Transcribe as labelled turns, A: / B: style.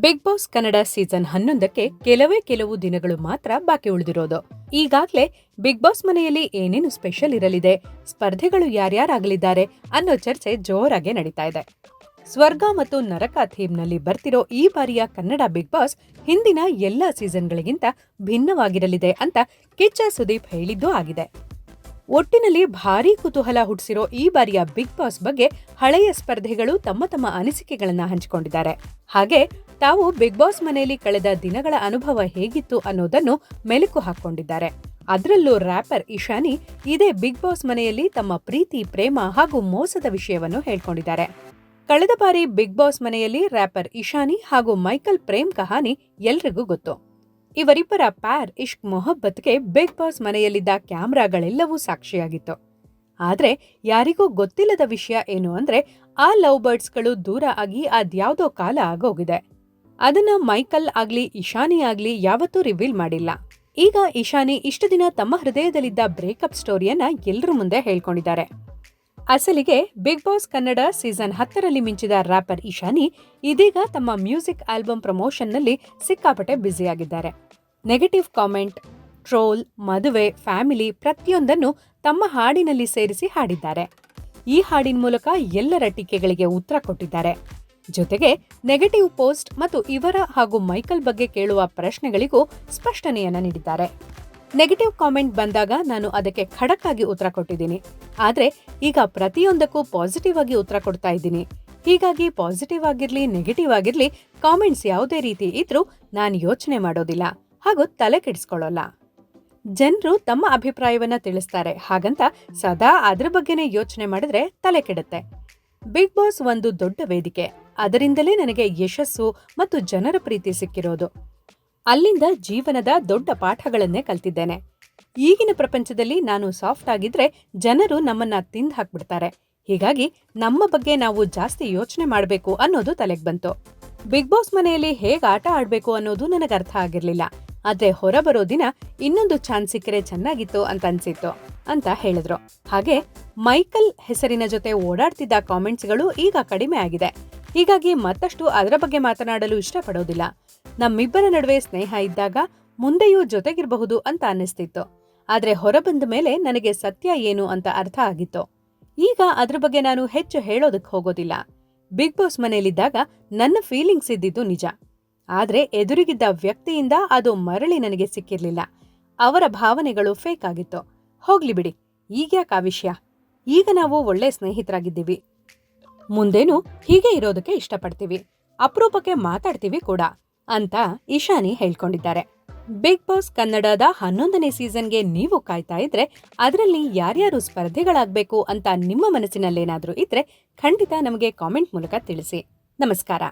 A: Big boss Kannada season ಹನ್ನೊಂದಕ್ಕೆ ಕೆಲವೇ ಕೆಲವು ದಿನಗಳು ಮಾತ್ರ ಬಾಕಿ ಉಳಿದಿರೋದು. ಈಗಾಗಲೇ ಬಿಗ್ ಬಾಸ್ ಮನೆಯಲ್ಲಿ ಏನೇನು ಸ್ಪೆಷಲ್ ಇರಲಿದೆ, ಸ್ಪರ್ಧೆಗಳು ಯಾರ್ಯಾರಾಗಲಿದ್ದಾರೆ ಅನ್ನೋ ಚರ್ಚೆ ಜೋರಾಗಿ ನಡೀತಾ ಇದೆ. ಸ್ವರ್ಗ ಮತ್ತು ನರಕ ಥೀಮ್ನಲ್ಲಿ ಬರ್ತಿರೋ ಈ ಬಾರಿಯ ಕನ್ನಡ ಬಿಗ್ ಬಾಸ್ ಹಿಂದಿನ ಎಲ್ಲ ಸೀಸನ್ಗಳಿಗಿಂತ ಭಿನ್ನವಾಗಿರಲಿದೆ ಅಂತ ಕಿಚ್ಚ ಸುದೀಪ್ ಹೇಳಿದ್ದೂ ಆಗಿದೆ. ಒಟ್ಟಿನಲ್ಲಿ ಭಾರೀ ಕುತೂಹಲ ಹುಟ್ಟಿಸಿರೋ ಈ ಬಾರಿಯ ಬಿಗ್ ಬಾಸ್ ಬಗ್ಗೆ ಹಳೆಯ ಸ್ಪರ್ಧಿಗಳು ತಮ್ಮ ತಮ್ಮ ಅನಿಸಿಕೆಗಳನ್ನ ಹಂಚಿಕೊಂಡಿದ್ದಾರೆ. ಹಾಗೆ ತಾವು ಬಿಗ್ ಬಾಸ್ ಮನೆಯಲ್ಲಿ ಕಳೆದ ದಿನಗಳ ಅನುಭವ ಹೇಗಿತ್ತು ಅನ್ನೋದನ್ನು ಮೆಲುಕು ಹಾಕೊಂಡಿದ್ದಾರೆ ಅದರಲ್ಲೂ ರ್ಯಾಪರ್ ಇಶಾನಿ ಇದೇ ಬಿಗ್ ಬಾಸ್ ಮನೆಯಲ್ಲಿ ತಮ್ಮ ಪ್ರೀತಿ, ಪ್ರೇಮ ಹಾಗೂ ಮೋಸದ ವಿಷಯವನ್ನು ಹೇಳ್ಕೊಂಡಿದ್ದಾರೆ. ಕಳೆದ ಬಾರಿ ಬಿಗ್ ಬಾಸ್ ಮನೆಯಲ್ಲಿ ರ್ಯಾಪರ್ ಇಶಾನಿ ಹಾಗೂ ಮೈಕಲ್ ಪ್ರೇಮ್ ಕಹಾನಿ ಎಲ್ರಿಗೂ ಗೊತ್ತು. ಇವರಿಬ್ಬರ ಪ್ಯಾರ್ ಇಷ್ಕ್ ಮೊಹಬ್ಬತ್ಗೆ ಬಿಗ್ ಬಾಸ್ ಮನೆಯಲ್ಲಿದ್ದ ಕ್ಯಾಮ್ರಾಗಳೆಲ್ಲವೂ ಸಾಕ್ಷಿಯಾಗಿತ್ತು. ಆದ್ರೆ ಯಾರಿಗೂ ಗೊತ್ತಿಲ್ಲದ ವಿಷಯ ಏನು ಅಂದ್ರೆ ಆ ಲವ್ ಬರ್ಡ್ಸ್ಗಳು ದೂರ ಆಗಿ ಅದ್ಯಾವುದೋ ಕಾಲ ಆಗೋಗಿದೆ. ಅದನ್ನ ಮೈಕಲ್ ಆಗ್ಲಿ, ಇಶಾನಿ ಆಗ್ಲಿ ಯಾವತ್ತೂ ರಿವೀಲ್ ಮಾಡಿಲ್ಲ. ಈಗ ಇಶಾನಿ ಇಷ್ಟು ದಿನ ತಮ್ಮ ಹೃದಯದಲ್ಲಿದ್ದ ಬ್ರೇಕಪ್ ಸ್ಟೋರಿಯನ್ನ ಎಲ್ಲರ ಮುಂದೆ ಹೇಳ್ಕೊಂಡಿದ್ದಾರೆ. ಅಸಲಿಗೆ ಬಿಗ್ ಬಾಸ್ ಕನ್ನಡ ಸೀಸನ್ ಹತ್ತರಲ್ಲಿ ಮಿಂಚಿದ ರ್ಯಾಪರ್ ಇಶಾನಿ ಇದೀಗ ತಮ್ಮ ಮ್ಯೂಸಿಕ್ ಆಲ್ಬಮ್ ಪ್ರಮೋಷನ್ನಲ್ಲಿ ಸಿಕ್ಕಾಪಟ್ಟೆ ಬ್ಯುಸಿಯಾಗಿದ್ದಾರೆ. ನೆಗೆಟಿವ್ ಕಾಮೆಂಟ್, ಟ್ರೋಲ್, ಮದುವೆ, ಫ್ಯಾಮಿಲಿ ಪ್ರತಿಯೊಂದನ್ನು ತಮ್ಮ ಹಾಡಿನಲ್ಲಿ ಸೇರಿಸಿ ಹಾಡಿದ್ದಾರೆ. ಈ ಹಾಡಿನ ಮೂಲಕ ಎಲ್ಲರ ಟೀಕೆಗಳಿಗೆ ಉತ್ತರ ಕೊಟ್ಟಿದ್ದಾರೆ. ಜೊತೆಗೆ ನೆಗೆಟಿವ್ ಪೋಸ್ಟ್ ಮತ್ತು ಇವರ ಹಾಗೂ ಮೈಕಲ್ ಬಗ್ಗೆ ಕೇಳುವ ಪ್ರಶ್ನೆಗಳಿಗೂ ಸ್ಪಷ್ಟನೆಯನ್ನ ನೀಡಿದ್ದಾರೆ. ನೆಗೆಟಿವ್ ಕಾಮೆಂಟ್ ಬಂದಾಗ ನಾನು ಅದಕ್ಕೆ ಖಡಕ್ ಆಗಿ ಉತ್ತರ ಕೊಟ್ಟಿದ್ದೀನಿ. ಆದ್ರೆ ಈಗ ಪ್ರತಿಯೊಂದಕ್ಕೂ ಪಾಸಿಟಿವ್ ಆಗಿ ಉತ್ತರ ಕೊಡ್ತಾ ಇದ್ದೀನಿ. ಹೀಗಾಗಿ ಪಾಸಿಟಿವ್ ಆಗಿರ್ಲಿ ನೆಗೆಟಿವ್ ಆಗಿರ್ಲಿ ಕಾಮೆಂಟ್ಸ್ ಯಾವುದೇ ರೀತಿ ಇದ್ರೂ ನಾನು ಯೋಚನೆ ಮಾಡೋದಿಲ್ಲ. ಹಾಗೂ ತಲೆ ಕೆಡಿಸ್ಕೊಳ್ಳೋಲ್ಲ. ಜನರು ತಮ್ಮ ಅಭಿಪ್ರಾಯವನ್ನ ತಿಳಿಸ್ತಾರೆ. ಹಾಗಂತ ಸದಾ ಅದ್ರ ಬಗ್ಗೆನೇ ಯೋಚನೆ ಮಾಡಿದ್ರೆ ತಲೆ ಕೆಡುತ್ತೆ. ಬಿಗ್ ಬಾಸ್ ಒಂದು ದೊಡ್ಡ ವೇದಿಕೆ. ಅದರಿಂದಲೇ ನನಗೆ ಯಶಸ್ಸು ಮತ್ತು ಜನರ ಪ್ರೀತಿ ಸಿಕ್ಕಿರೋದು. ಅಲ್ಲಿಂದ ಜೀವನದ ದೊಡ್ಡ ಪಾಠಗಳನ್ನೇ ಕಲ್ತಿದ್ದೇನೆ. ಈಗಿನ ಪ್ರಪಂಚದಲ್ಲಿ ನಾನು ಸಾಫ್ಟ್ ಆಗಿದ್ರೆ ಜನರು ನಮ್ಮನ್ನ ತಿಂದು ಹಾಕ್ಬಿಡ್ತಾರೆ. ಹೀಗಾಗಿ ನಮ್ಮ ಬಗ್ಗೆ ನಾವು ಜಾಸ್ತಿ ಯೋಚನೆ ಮಾಡಬೇಕು ಅನ್ನೋದು ತಲೆಗೆ ಬಂತು. ಬಿಗ್ ಬಾಸ್ ಮನೆಯಲ್ಲಿ ಹೇಗೆ ಆಟ ಆಡ್ಬೇಕು ಅನ್ನೋದು ನನಗೆ ಅರ್ಥ ಆಗಿರ್ಲಿಲ್ಲ. ಆದ್ರೆ ಹೊರಬರೋ ದಿನ ಇನ್ನೊಂದು ಚಾನ್ಸ್ ಸಿಕ್ಕರೆ ಚೆನ್ನಾಗಿತ್ತು ಅಂತ ಅನ್ಸಿತ್ತು ಅಂತ ಹೇಳಿದ್ರು. ಹಾಗೆ ಮೈಕಲ್ ಹೆಸರಿನ ಜೊತೆ ಓಡಾಡ್ತಿದ್ದ ಕಾಮೆಂಟ್ಸ್ಗಳು ಈಗ ಕಡಿಮೆ ಆಗಿದೆ. ಹೀಗಾಗಿ ಮತ್ತಷ್ಟು ಅದರ ಬಗ್ಗೆ ಮಾತನಾಡಲು ಇಷ್ಟಪಡೋದಿಲ್ಲ. ನಮ್ಮಿಬ್ಬರ ನಡುವೆ ಸ್ನೇಹ ಇದ್ದಾಗ ಮುಂದೆಯೂ ಜೊತೆಗಿರಬಹುದು ಅಂತ ಅನ್ನಿಸ್ತಿತ್ತು. ಆದ್ರೆ ಹೊರಬಂದ ಮೇಲೆ ನನಗೆ ಸತ್ಯ ಏನು ಅಂತ ಅರ್ಥ ಆಗಿತ್ತು. ಈಗ ಅದ್ರ ಬಗ್ಗೆ ನಾನು ಹೆಚ್ಚು ಹೇಳೋದಕ್ಕೆ ಹೋಗೋದಿಲ್ಲ. ಬಿಗ್ ಬಾಸ್ ಮನೆಯಲ್ಲಿದ್ದಾಗ ನನ್ನ ಫೀಲಿಂಗ್ಸ್ ಇದ್ದಿದ್ದು ನಿಜ. ಆದ್ರೆ ಎದುರಿಗಿದ್ದ ವ್ಯಕ್ತಿಯಿಂದ ಅದು ಮರಳಿ ನನಗೆ ಸಿಕ್ಕಿರ್ಲಿಲ್ಲ. ಅವರ ಭಾವನೆಗಳು ಫೇಕ್ ಆಗಿತ್ತು. ಹೋಗ್ಲಿ ಬಿಡಿ ಈಗ್ಯಾಕ ಆ ವಿಷಯ? ಈಗ ನಾವು ಒಳ್ಳೆ ಸ್ನೇಹಿತರಾಗಿದ್ದೀವಿ. ಮುಂದೇನು ಹೀಗೆ ಇರೋದಕ್ಕೆ ಇಷ್ಟಪಡ್ತೀವಿ. ಅಪರೂಪಕ್ಕೆ ಮಾತಾಡ್ತೀವಿ ಕೂಡ. ಅಂತ ಇಶಾನಿ ಹೇಳ್ಕೊಂಡಿದ್ದಾರೆ. ಬಿಗ್ ಬಾಸ್ ಕನ್ನಡದ ಹನ್ನೊಂದನೇ ಸೀಸನ್ಗೆ ನೀವು ಕಾಯ್ತಾ ಇದ್ರೆ ಅದರಲ್ಲಿ ಯಾರ್ಯಾರು ಸ್ಪರ್ಧೆಗಳಾಗಬೇಕು ಅಂತ ನಿಮ್ಮ ಮನಸ್ಸಿನಲ್ಲೇನಾದರೂ ಇದ್ರೆ ಖಂಡಿತ ನಮಗೆ ಕಾಮೆಂಟ್ ಮೂಲಕ ತಿಳಿಸಿ. ನಮಸ್ಕಾರ.